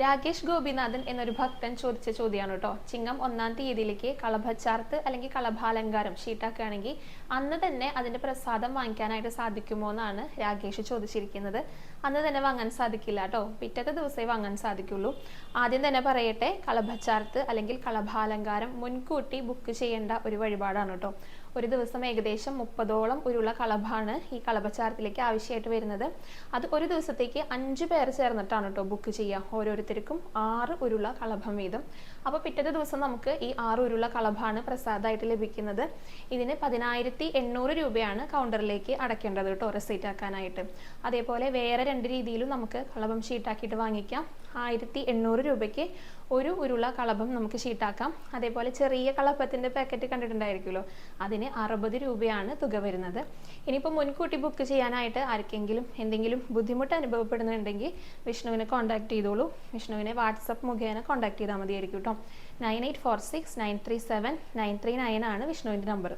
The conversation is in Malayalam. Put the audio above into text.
രാകേഷ് ഗോപിനാഥൻ എന്നൊരു ഭക്തൻ ചോദിച്ച ചോദ്യമാണ് കേട്ടോ ചിങ്ങം ഒന്നാം തീയതിയിലേക്ക് കളഭച്ചാർത്ത് അല്ലെങ്കിൽ കളഭാലങ്കാരം ഷീട്ടാക്കുകയാണെങ്കിൽ അന്ന് തന്നെ അതിന്റെ പ്രസാദം വാങ്ങിക്കാനായിട്ട് സാധിക്കുമോ എന്നാണ് രാകേഷ് ചോദിച്ചിരിക്കുന്നത്. അന്ന് തന്നെ വാങ്ങാൻ സാധിക്കില്ല കേട്ടോ. പിറ്റത്തെ ദിവസമേ വാങ്ങാൻ സാധിക്കുള്ളൂ. ആദ്യം തന്നെ പറയട്ടെ കളഭച്ചാർത്ത് അല്ലെങ്കിൽ കളഭാലങ്കാരം മുൻകൂട്ടി ബുക്ക് ചെയ്യേണ്ട ഒരു വഴിപാടാണ് കേട്ടോ. ഒരു ദിവസം ഏകദേശം മുപ്പതോളം ഉരുള കളഭാണ് ഈ കളഭച്ചാരത്തിലേക്ക് ആവശ്യമായിട്ട് വരുന്നത്. അത് ഒരു ദിവസത്തേക്ക് അഞ്ച് പേർ ചേർന്നിട്ടാണ് കേട്ടോ ബുക്ക് ചെയ്യുക. ഓരോരുത്തർക്കും ആറ് ഉരുള കളഭം വീതം. അപ്പോൾ പിറ്റത്തെ ദിവസം നമുക്ക് ഈ ആറ് ഉരുള കളഭാണ് പ്രസാദമായിട്ട് ലഭിക്കുന്നത്. ഇതിന് പതിനായിരത്തി എണ്ണൂറ് രൂപയാണ് കൗണ്ടറിലേക്ക് അടയ്ക്കേണ്ടത് കേട്ടോ റെസീറ്റ് ആക്കാനായിട്ട്. അതേപോലെ വേറെ രണ്ട് രീതിയിലും നമുക്ക് കളഭം ഷീട്ടാക്കിയിട്ട് വാങ്ങിക്കാം. ആയിരത്തി എണ്ണൂറ് രൂപയ്ക്ക് ഒരു ഉരുള കളഭം നമുക്ക് ഷീട്ടാക്കാം അതേപോലെ ചെറിയ കളഭത്തിന്റെ പാക്കറ്റ് കണ്ടിട്ടുണ്ടായിരിക്കുമല്ലോ. അതിന് അറുപത് രൂപയാണ് തുക വരുന്നത്. ഇനിയിപ്പോൾ മുൻകൂട്ടി ബുക്ക് ചെയ്യാനായിട്ട് ആർക്കെങ്കിലും എന്തെങ്കിലും ബുദ്ധിമുട്ട് അനുഭവപ്പെടുന്നുണ്ടെങ്കിൽ വിഷ്ണുവിനെ കോൺടാക്ട് ചെയ്തോളൂ. വിഷ്ണുവിനെ വാട്സപ്പ് മുഖേന കോൺടാക്ട് ചെയ്താൽ മതിയായിരിക്കും കേട്ടോ nine eight four six nine three seven nine three nine ആണ് വിഷ്ണുവിന്റെ നമ്പർ.